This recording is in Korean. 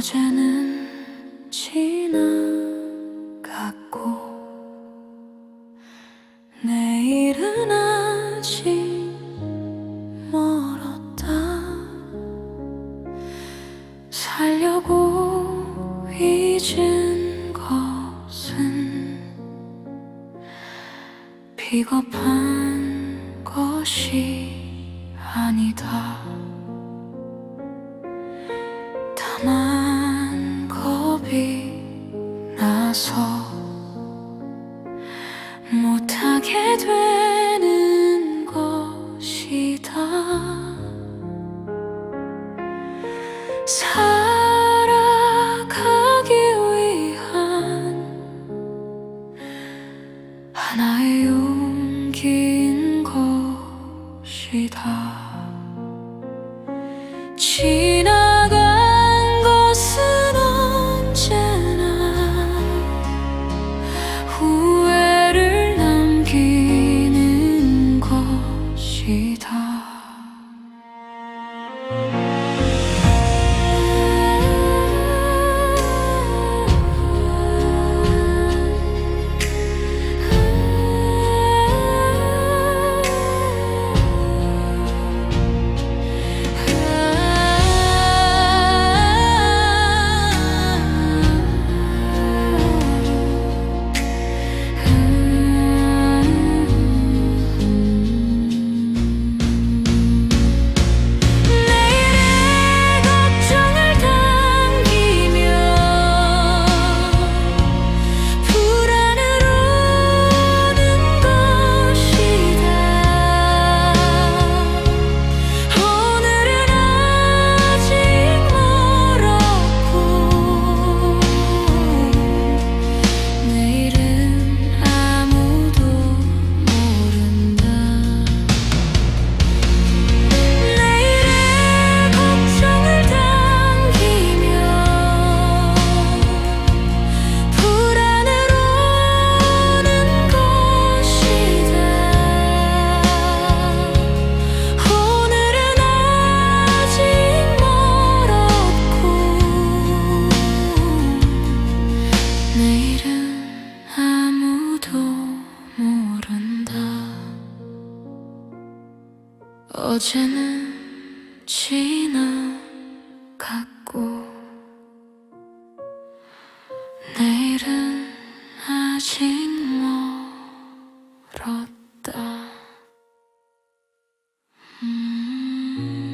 어제는 지나갔고 내일은 아직 멀었다. 살려고 잊은 것은 비겁한 것이 아니다 나서 못하게 되는 것이다. 살아가기 위한 하나의 용기인 것이다 것이 어제는 지나갔고 내일은 아직 멀었다. 음.